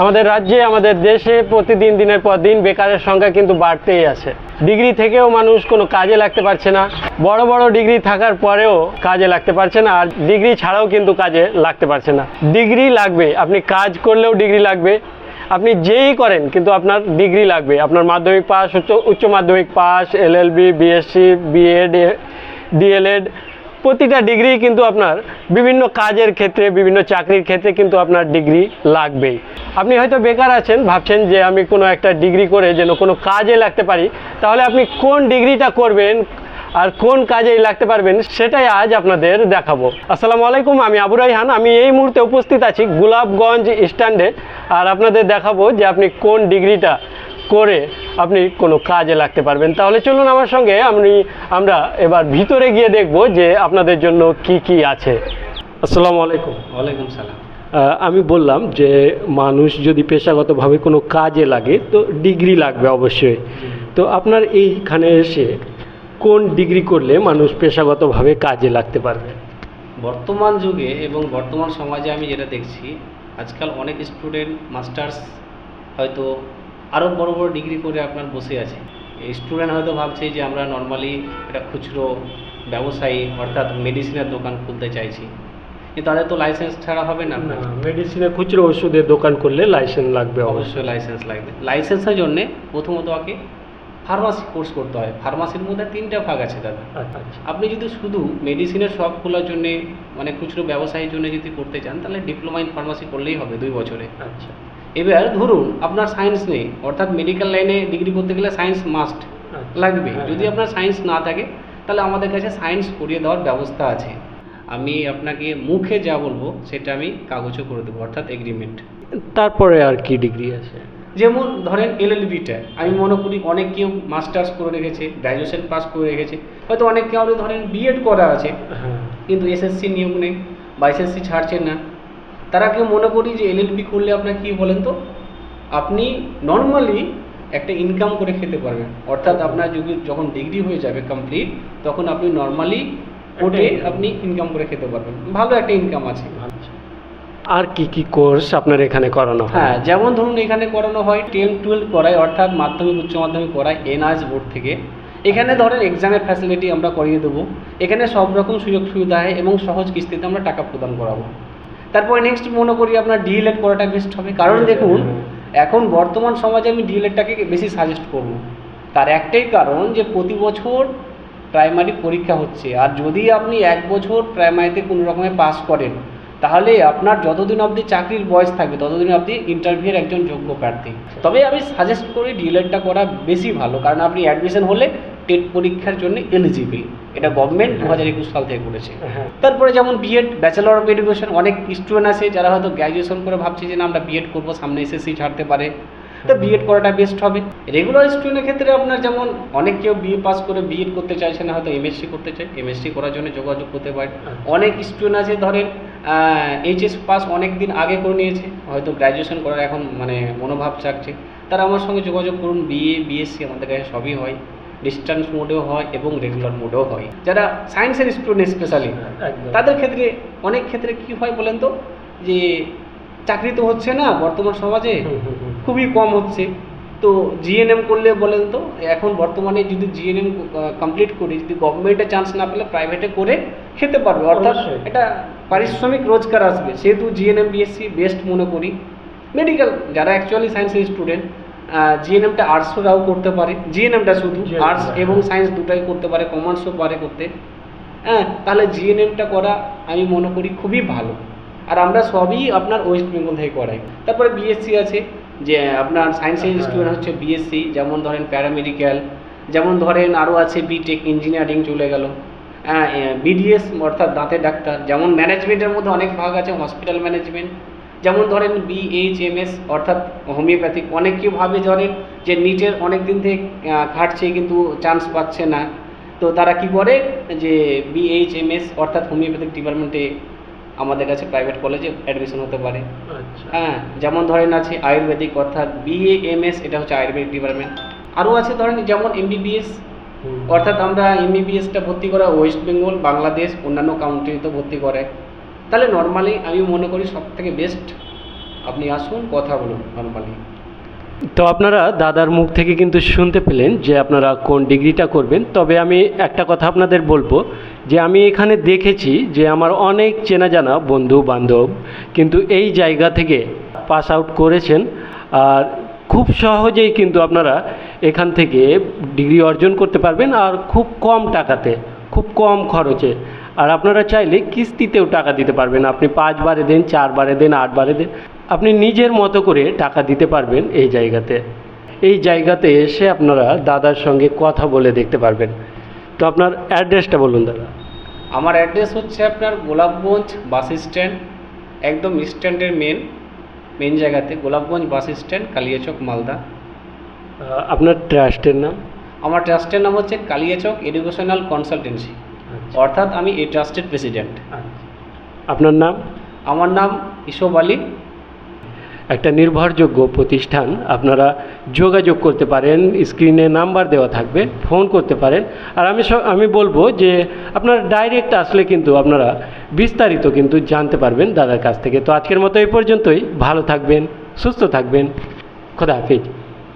আমাদের রাজ্যে, আমাদের দেশে প্রতিদিন, দিনের পর দিন বেকারের সংখ্যা কিন্তু বাড়তেই আছে। ডিগ্রি থেকেও মানুষ কোনো কাজে লাগতে পারছে না। বড় বড় ডিগ্রি থাকার পরেও কাজে লাগতে পারছে না, আর ডিগ্রি ছাড়াও কিন্তু কাজে লাগতে পারছে না। ডিগ্রি লাগবে, আপনি কাজ করলেও ডিগ্রি লাগবে। আপনি যেই করেন, কিন্তু আপনার ডিগ্রি লাগবে। আপনার মাধ্যমিক পাস, উচ্চ উচ্চ মাধ্যমিক pass LLB BSc BEd DElEd প্রতিটা ডিগ্রি কিন্তু আপনার বিভিন্ন কাজের ক্ষেত্রে, বিভিন্ন চাকরির ক্ষেত্রে কিন্তু আপনার ডিগ্রি লাগবেই। আপনি হয়তো বেকার আছেন, ভাবছেন যে আমি কোনো একটা ডিগ্রি করে যেন কোনো কাজে লাগতে পারি। তাহলে আপনি কোন ডিগ্রিটা করবেন আর কোন কাজে লাগতে পারবেন সেটাই আজ আপনাদের দেখাবো। আসসালামু আলাইকুম, আমি আবু রাইহান। আমি এই মুহূর্তে উপস্থিত আছি গোলাপগঞ্জ স্ট্যান্ডে। আর আপনাদের দেখাবো যে আপনি কোন ডিগ্রিটা করে আপনি কোনো কাজে লাগতে পারবেন। তাহলে চলুন আমার সঙ্গে আমি আমরা এবার ভিতরে গিয়ে দেখব যে আপনাদের জন্য কি কি আছে। আসসালামু আলাইকুম। ওয়ালাইকুম সালাম। আমি বললাম যে মানুষ যদি পেশাগতভাবে কোনো কাজে লাগে তো ডিগ্রি লাগবে অবশ্যই। তো আপনার এইখানে এসে কোন ডিগ্রি করলে মানুষ পেশাগতভাবে কাজে লাগতে পারবে? বর্তমান যুগে এবং বর্তমান সমাজে আমি যেটা দেখছি আজকাল অনেক স্টুডেন্ট মাস্টার্স হয়তো আরও বড় বড় ডিগ্রি করে আপনার বসে আছে। স্টুডেন্ট হয়তো ভাবছে যে আমরা নর্মালি একটা খুচরো ব্যবসায়ী অর্থাৎ মেডিসিনের দোকান খুলতে চাইছি। তাদের তো লাইসেন্স ছাড়া হবে না মেডিসিনের খুচরো ওষুধের দোকান করলে লাইসেন্স লাগবে অবশ্যই। লাইসেন্স লাগবে। লাইসেন্সের জন্যে প্রথমত আগে ফার্মাসি কোর্স করতে হয়। ফার্মাসির মধ্যে তিনটা ভাগ আছে দাদা। আচ্ছা আপনি যদি শুধু মেডিসিনের শপ খোলার জন্যে মানে খুচরো ব্যবসায়ীর জন্য যদি করতে চান তাহলে ডিপ্লোমা ইন ফার্মাসি করলেই হবে দুই বছরে। আচ্ছা। এবার ধরুন আপনার সায়েন্স নেই অর্থাৎ মেডিকেল লাইনে ডিগ্রি করতে গেলে সায়েন্স মাস্ট লাগবে। হ্যাঁ, যদি হ্যাঁ। আপনার সায়েন্স না থাকে তাহলে আমাদের কাছে সায়েন্স করিয়ে দেওয়ার ব্যবস্থা আছে। আমি আপনাকে মুখে যা বলব সেটা আমি কাগজে করে দেবো অর্থাৎ এগ্রিমেন্ট তারপরে আর কি ডিগ্রি আছে? যেমন ধরেন এলএলবিটা আমি মনে করি অনেক কেউ মাস্টার্স করে রেখেছে গ্র্যাজুয়েশন পাস করে রেখেছে। হয়তো অনেক কেউ ধরেন বিএড করা আছে হ্যাঁ। কিন্তু এসএসসি নিয়োগ নেই বা এসএসসি ছাড়ছেন না। তারা কেউ মনে করি যে এলএলবি করলে আপনার কি বলেন তো? আপনি নর্মালি একটা ইনকাম করে খেতে পারবেন। অর্থাৎ আপনার যদি যখন ডিগ্রি হয়ে যাবে কমপ্লিট তখন আপনি নর্মালি কোর্টে আপনি ইনকাম করে খেতে পারবেন। ভালো একটা ইনকাম আছে। আর কি কি কোর্স আপনার এখানে করানো হয়? হ্যাঁ যেমন ধরুন এখানে করানো হয় টেন টুয়েলভ করায় অর্থাৎ মাধ্যমিক উচ্চ মাধ্যমিক করায় এনআরএস বোর্ড থেকে। এখানে ধরেন এক্সামের ফ্যাসিলিটি আমরা করিয়ে দেবো। এখানে সব রকম সুযোগ সুবিধা হয় এবং সহজ কিস্তিতে আমরা টাকা প্রদান করাবো। তারপরে নেক্সট মনে করি আপনার ডিএলএড করাটা বেস্ট হবে। কারণ দেখুন এখন বর্তমান সমাজে আমি ডিএলএডটাকে বেশি সাজেস্ট করব। তার একটাই কারণ যে প্রতি বছর প্রাইমারি পরীক্ষা হচ্ছে। আর যদি আপনি এক বছর প্রাইমারিতে কোনো রকমে পাস করেন তাহলে আপনার যতদিন অবধি চাকরির বয়স থাকবে ততদিন অবধি ইন্টারভিউয়ের একজন যোগ্য প্রার্থী। তবে আমি সাজেস্ট করি ডিএলএডটা করা বেশি ভালো। কারণ আপনি অ্যাডমিশন হলে টেট পরীক্ষার জন্য এলিজিবল। এটা গভর্নমেন্ট দু হাজার একুশ সাল থেকে করেছে। হ্যাঁ। তারপরে যেমন বিএড ব্যাচেলর অফ এডুকেশন অনেক স্টুডেন্ট আছে যারা হয়তো গ্র্যাজুয়েশন করে ভাবছে যে না আমরা বিএড করব সামনে এসএসসি ছাড়তে পারে। তো বিএড করাটা বেস্ট হবে। রেগুলার স্টুডেন্টের ক্ষেত্রে আপনার যেমন অনেক কেউ বিএ পাস করে বিএড করতে চাইছে না হয়তো এমএসসি করতে চায়। এমএসসি করার জন্য যোগাযোগ করতে পারে। অনেক স্টুডেন্ট আছে ধরেন এইচএস পাস অনেক দিন আগে করে নিয়েছে। হয়তো গ্র্যাজুয়েশন করার এখন মানে মনোভাব চাকছে। তারা আমার সঙ্গে যোগাযোগ করুন বিএ বিএসসি আমাদের কাছে সবই হয়। ডিস্টেন্স মোডেও হয় এবং রেগুলার মোডেও হয়। যারা সায়েন্সের স্টুডেন্ট স্পেশালি তাদের ক্ষেত্রে অনেক ক্ষেত্রে কি হয় বলেন তো? যে চাকরি তো হচ্ছে না বর্তমান সমাজে। খুবই কম হচ্ছে। তো জিএনএম করলে বলেন তো এখন বর্তমানে যদি জিএনএম কমপ্লিট করি যদি গভর্নমেন্টে চান্স না পেলে প্রাইভেটে করে খেতে পারবে। অর্থাৎ। এটা পারিশ্রমিক রোজগার আসবে। সেহেতু জিএনএম বিএসসি বেস্ট মনে করি। মেডিকেল যারা অ্যাকচুয়ালি সায়েন্সের স্টুডেন্ট জিএনএমটা আর্টসও আর্টসরাও করতে পারে। জিএনএমটা শুধু আর্টস এবং হ্যাঁ। সায়েন্স দুটাই করতে পারে কমার্সও পারে করতে। হ্যাঁ তাহলে জিএনএমটা করা আমি মনে করি খুবই ভালো। আর আমরা সবই আপনার ওয়েস্ট বেঙ্গল থেকে করাই। তারপরে বিএসসি আছে যে আপনার সায়েন্সের হ্যাঁ। স্টুডেন্ট হচ্ছে বিএসসি যেমন ধরেন প্যারামেডিক্যাল যেমন ধরেন আরও আছে বিটেক ইঞ্জিনিয়ারিং চলে গেল। হ্যাঁ বিডিএস অর্থাৎ দাঁতের ডাক্তার যেমন ম্যানেজমেন্টের মধ্যে অনেক ভাগ আছে হসপিটাল ম্যানেজমেন্ট যেমন ধরেন বিএইচএমএস অর্থাৎ হোমিওপ্যাথিক অনেকে ভাবে ধরেন যে নিটের অনেক দিন থেকে খাটছে কিন্তু চান্স পাচ্ছে না। তো তারা কি করে? যে বিএইচএমএস অর্থাৎ হোমিওপ্যাথিক ডিপার্টমেন্টে আমাদের কাছে প্রাইভেট কলেজে অ্যাডমিশন হতে পারে। আচ্ছা। হ্যাঁ যেমন ধরেন আছে আয়ুর্বেদিক অর্থাৎ বিএএমএস এটা হচ্ছে আয়ুর্বেদিক ডিপার্টমেন্ট আরও আছে ধরেন যেমন এমবিবিএস। অর্থাৎ আমরা এমবিবিএসটা ভর্তি করা ওয়েস্ট বেঙ্গল বাংলাদেশ অন্যান্য কাউন্ট্রিতে ভর্তি করে। তাহলে নর্মালি আমি মনে করি সব থেকে বেস্ট আপনি আসুন, কথা বলুন নর্মালি তো আপনারা দাদার মুখ থেকে কিন্তু শুনতে পেলেন যে আপনারা কোন ডিগ্রিটা করবেন। তবে আমি একটা কথা আপনাদের বলব যে আমি এখানে দেখেছি যে আমার অনেক চেনা জানা বন্ধু বান্ধব কিন্তু এই জায়গা থেকে পাস আউট করেছেন। আর খুব সহজেই কিন্তু আপনারা এখান থেকে ডিগ্রি অর্জন করতে পারবেন আর খুব কম টাকাতে, খুব কম খরচে। আর আপনারা চাইলে কিস্তিতেও টাকা দিতে পারবেন। আপনি পাঁচ বারে দেন চার বারে দেন আট বারে দেন। আপনি নিজের মতো করে টাকা দিতে পারবেন এই জায়গাতে। এই জায়গাতে এসে আপনারা দাদার সঙ্গে কথা বলে দেখতে পারবেন। তো আপনার অ্যাড্রেসটা বলুন দাদা। আমার অ্যাড্রেস হচ্ছে আপনার গোলাপগঞ্জ বাস স্ট্যান্ড একদম স্ট্যান্ডের মেন মেন জায়গাতে গোলাপগঞ্জ বাস স্ট্যান্ড কালিয়াচক মালদা। আপনার ট্রাস্টের নাম? আমার ট্রাস্টের নাম হচ্ছে কালিয়াচক এডুকেশনাল কনসালটেন্সি অর্থাৎ আমি এই ট্রাস্টের প্রেসিডেন্ট। আপনার নাম? আমার নাম ইসব আলী। একটা নির্ভরযোগ্য প্রতিষ্ঠান। আপনারা যোগাযোগ করতে পারেন স্ক্রিনে নাম্বার দেওয়া থাকবে ফোন করতে পারেন। আর আমি স- আমি বলব যে আপনারা ডাইরেক্ট আসলে কিন্তু আপনারা বিস্তারিত কিন্তু জানতে পারবেন দাদার কাছ থেকে। তো আজকের মতো এই পর্যন্তই। ভালো থাকবেন সুস্থ থাকবেন। খোদা হাফিজ।